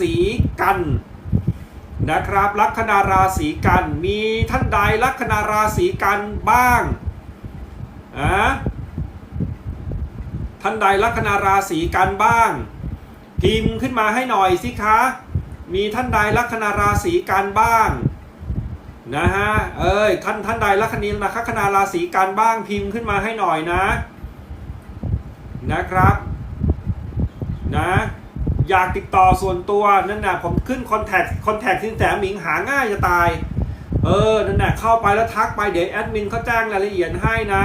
ศีกันนะครับลัคนาราศีกันมีท่านใดลัคนาราศีกันบ้างอะท่านใดลัคนาราศีกันบ้าง พิมพ์ขึ้นมาให้หน่อยสิคะ มีท่านใดลัคนาราศีกันบ้างนะฮะเอ้ยท่านท่านใดลัคนีลัคนาราศีกันบ้างพิมพ์ขึ้นมาให้หน่อยนะ นะครับ นะ อยากติดต่อส่วนตัวนั่นน่ะผมขึ้นคอนแทคคอนแทคสินแสหมิงหาง่ายจะตาย เออนั่นน่ะเข้าไปแล้วทักไปเดี๋ยวแอดมินเขาแจ้งรายละเอียดให้นะ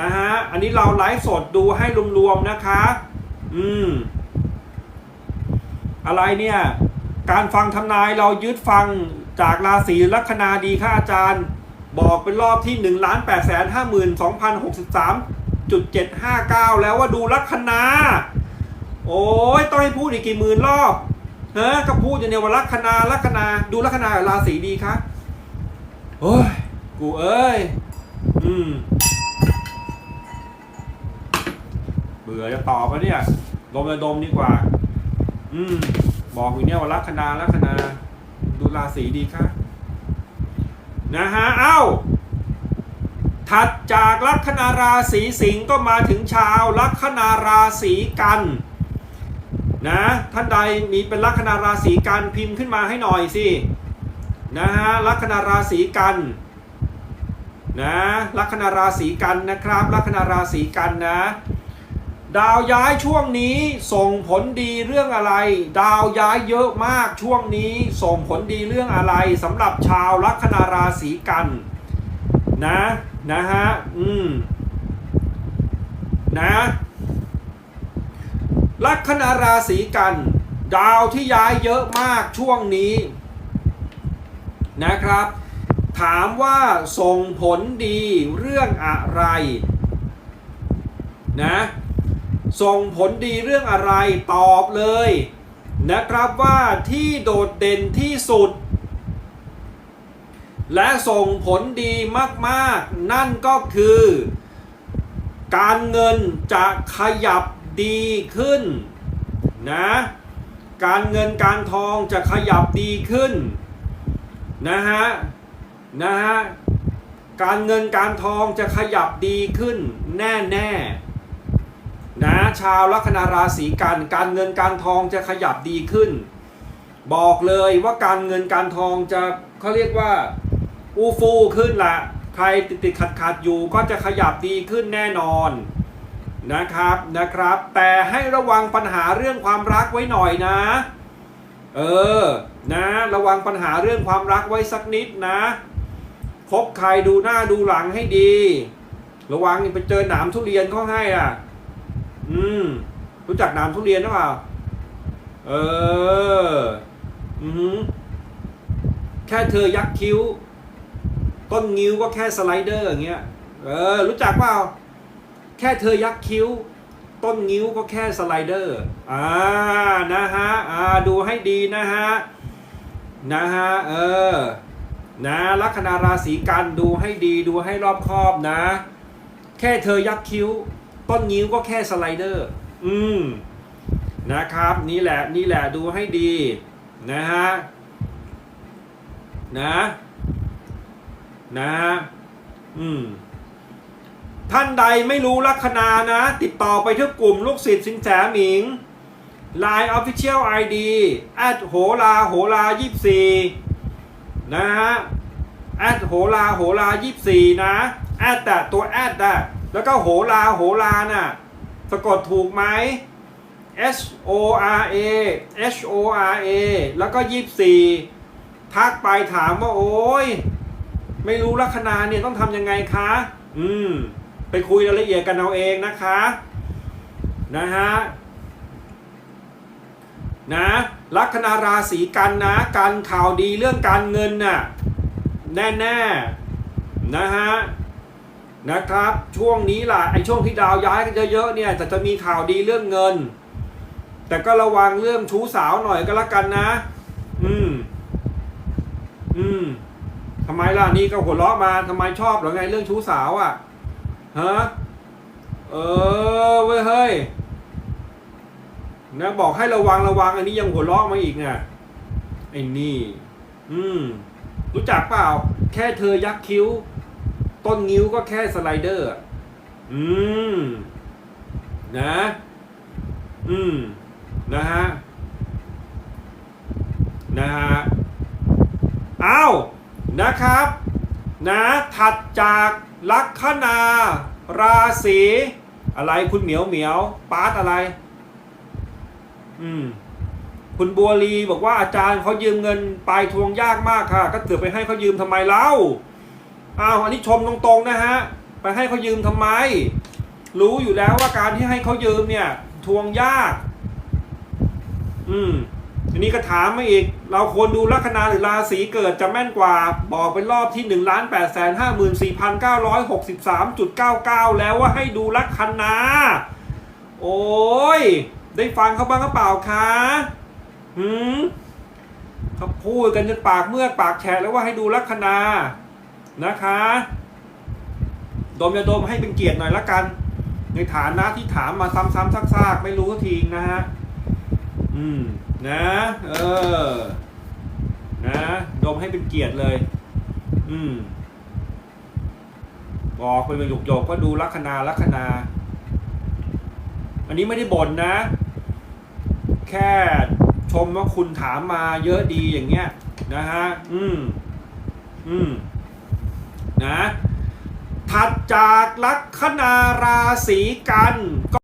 นะฮะอันนี้เราไลฟ์สดดูให้รวมๆนะคะ อืม อะไรเนี่ย การฟังทำนายเรายึดฟังจากราศีลัคนาดีค่ะอาจารย์ บอกเป็นรอบที่1 8 5 2 0 6 3 759แล้วว่าดูลัคนา โอ้ยต้องให้พูดอีกกี่หมื่นรอบเฮ้ก็พูดอย่างเดียวว่าลัคนาลัคนาดูลัคนาราศีดีคะโอ้ยกูเอ้ย อืม เบื่อจะตอบปะเนี่ยลมระดมดีกว่า อืม บอกอย่างเนี้ยว่าลัคนาลัคนา ดูราศีดีคะนะฮะ เอ้า ถัดจากลัคนาราศีสิงห์ก็มาถึงชาวลัคนาราศีกัน นะท่านใดมีเป็นลัคนาราศีกันพิมพ์ขึ้นมาให้หน่อยสินะฮะลัคนาราศีกันนะลัคนาราศีกันนะครับลัคนาราศีกันนะดาวย้ายช่วงนี้ส่งผลดีเรื่องอะไร ดาวย้ายเยอะมากช่วงนี้ส่งผลดีเรื่องอะไรสำหรับชาวลัคนาราศีกันนะนะฮะอืมนะ ลัคนาราศีกัน ดาวที่ย้ายเยอะมากช่วงนี้ นะครับ ถามว่าส่งผลดีเรื่องอะไรนะส่งผลดีเรื่องอะไรตอบเลย นะครับว่าที่โดดเด่นที่สุด และส่งผลดีมาก ๆ นั่นก็คือ การเงินจะขยับ ดีขึ้นนะการเงินการทองจะขยับดีขึ้นนะฮะนะฮะการเงินการทองจะขยับดีขึ้นแน่แน่ๆนะชาวลัคนาราศีกันการเงินการทองจะขยับดีขึ้น บอกเลยว่าการเงินการทองจะเขาเรียกว่าอูฟูขึ้นละใครติดติดขัดขัดอยู่ก็จะขยับดีขึ้นแน่นอน นะครับนะครับ แต่ให้ระวังปัญหาเรื่องความรักไว้หน่อยนะ เออนะระวังปัญหาเรื่องความรักไว้สักนิดนะคบใครดูหน้าดูหลังให้ดี ระวังไปเจอหนามทุเรียนเขาให้อะ อืม รู้จักหนามทุเรียนหรือเปล่าเออ อือหือแค่เธอยักคิ้ว ต้นงิ้วก็แค่สไลเดอร์อย่างเงี้ย เออ รู้จักเปล่า ค่เธอยักคิ้ว ต้นงิ้วก็แค่สไลเดอร์อ่านะฮะอ่าดูให้ดีนะฮะนะฮะเออนะลัคนาราศีกันดูให้ดีดูให้รอบคอบนะ แค่เธอยักคิ้ว ต้นงิ้วก็แค่สไลเดอร์ อืมนะครับนี่แหละนี่แหละดูให้ดีนะฮะนะนะฮะอืม ท่านใดไม่รู้ลัคนานะ ติดต่อไปที่กลุ่มลูกศิษย์สินแสหมิง Line Official ID แอดโหลาโหลา24 นะฮะแอดโหลาโหลา24 นะแอดแต่ตัวแอดอะแล้วก็โหลาโหลาน่ะสะกดถูกไหม H O R A H O R A แล้วก็ 24 ทักไปถามว่า โอ้ย ไม่รู้ลัคนาเนี่ยต้องทำยังไงคะ อืม ไปคุยรายละเอียดกันเอาเองนะคะ นะฮะนะลัคนาราศีกันนะการข่าวดีเรื่องการเงินน่ะแน่แน่ๆนะฮะนะครับช่วงนี้ล่ะไอช่วงที่ดาวย้ายกันเยอะๆเนี่ยจะจะมีข่าวดีเรื่องเงิน แต่ก็ระวังเรื่องชู้สาวหน่อยก็แล้วกันนะ อืม อืมทำไมล่ะนี่ก็หัวเราะมาทำไมชอบหรือไงเรื่องชู้สาวอะ ฮะเออเว้ยเฮ้ยนะบอกให้ระวังระวังอันนี้ยังหัวเราะมาอีกเนี่ยไอ้นี่ อืม รู้จักเปล่า แค่เธอยักคิ้ว ต้นงิ้วก็แค่สไลเดอร์ อืม นะ อืม นะฮะ นะฮะ อ้าว นะครับ นะ ถัดจาก ลัคนา ราศีอะไรคุณเหมียวเหมียวปาร์ตอะไร อืม คุณบัวลีบอกว่าอาจารย์เขายืมเงินไปทวงยากมากค่ะ ก็เถือไปให้เขายืมทำไมเล่าอ้าวอันนี้ชมตรงๆนะฮะ ไปให้เขายืมทำไม รู้อยู่แล้วว่าการที่ให้เขายืมเนี่ย ทวงยาก อืม ทีนี้ก็ถามมาอีก เราควรดูลัคนาหรือราศีเกิดจะแม่นกว่า บอกเป็นรอบที่1นึ่งล้านแปดแสนห้าหมื่นสี่พันเก้าร้อยหกสิบสามจุดเก้าเก้าแล้วว่าให้ดูลัคนา โอ้ย ได้ฟังเขาบ้างหรือเปล่าคะหืมเขาพูดกันจนปากเมื่อปากแฉะแล้วว่าให้ดูลัคนา นะคะ ดมยาดมให้เป็นเกียรติหน่อยละกัน ในฐานะที่ถามมาซ้ำๆซากๆ ไม่รู้ทีนะฮะ อืม นะ เออ นะ ดมให้เป็นเกียรติเลย อืม บอกไปเป็นหยกก็ดูลัคนาลัคนา อันนี้ไม่ได้บ่นนะ แค่ชมว่าคุณถามมาเยอะดีอย่างเงี้ย นะฮะ อืม อืม นะถัดจากลัคนาราศีกันก็